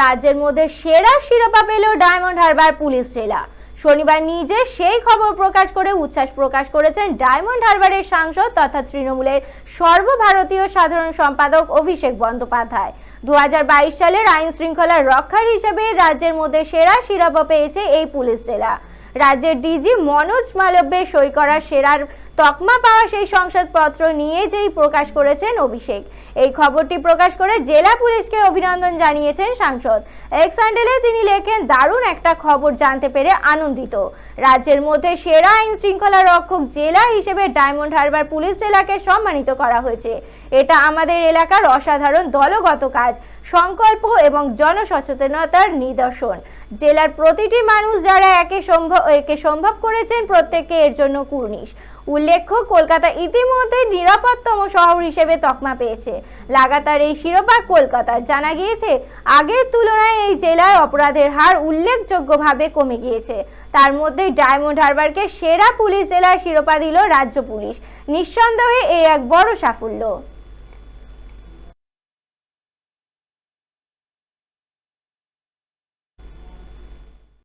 রাজ্যের মধ্যে সেরা শিরোপা পেল ডায়মন্ড হারবার পুলিশ জেলা শনিবার নিজে সেই খবর প্রকাশ করে উচ্ছ্বাস প্রকাশ করেছেন ডায়মন্ড হারবারের সাংসদ তথা তৃণমূলের সর্বভারতীয় সাধারণ সম্পাদক অভিষেক বন্দ্যোপাধ্যায়। দু হাজার বাইশ সালের আইন শৃঙ্খলা রক্ষার হিসেবে রাজ্যের মধ্যে সেরা শিরোপা পেয়েছে এই পুলিশ জেলা রাজ্যের ডিজি মনোজ মালব্যের সই করা সেরার তকমা পাওয়া সেই সংসদপত্র নিয়ে যেই প্রকাশ করেছেন অভিষেক। এই খবরটি প্রকাশ করে জেলা পুলিশকে অভিনন্দন জানিয়েছেন সাংসদ। এক্স হ্যান্ডেলে তিনি লেখেন, দারুণ একটা খবর জানতে পেরে আনন্দিত। রাজ্যের মধ্যে সেরা আইন শৃঙ্খলা রক্ষক জেলা হিসেবে ডায়মন্ড হারবার পুলিশ জেলাকে সম্মানিত করা হয়েছে। এটা আমাদের এলাকার অসাধারণ দলগত কাজ, সংকল্প এবং জনসচেতনতার নিদর্শন। জেলার প্রতিটি মানুষ যারা একে সম্ভব একে সম্ভব করেছেন প্রত্যেককে এর জন্য কুর্নিশ। উল্লেখ্য, কলকাতা ইতিমধ্যে নিরাপদতম শহর হিসেবে তকমা পেয়েছে। লাগাতার এই শিরোপা কলকাতার। জানা গিয়েছে, আগের তুলনায় এই জেলায় অপরাধের হার উল্লেখযোগ্যভাবে কমে গিয়েছে। তার মধ্যে ডায়মন্ড হারবারকে সেরা পুলিশ জেলায় শিরোপা দিল রাজ্য পুলিশ। নিঃসন্দেহে এই এক বড় সাফল্য।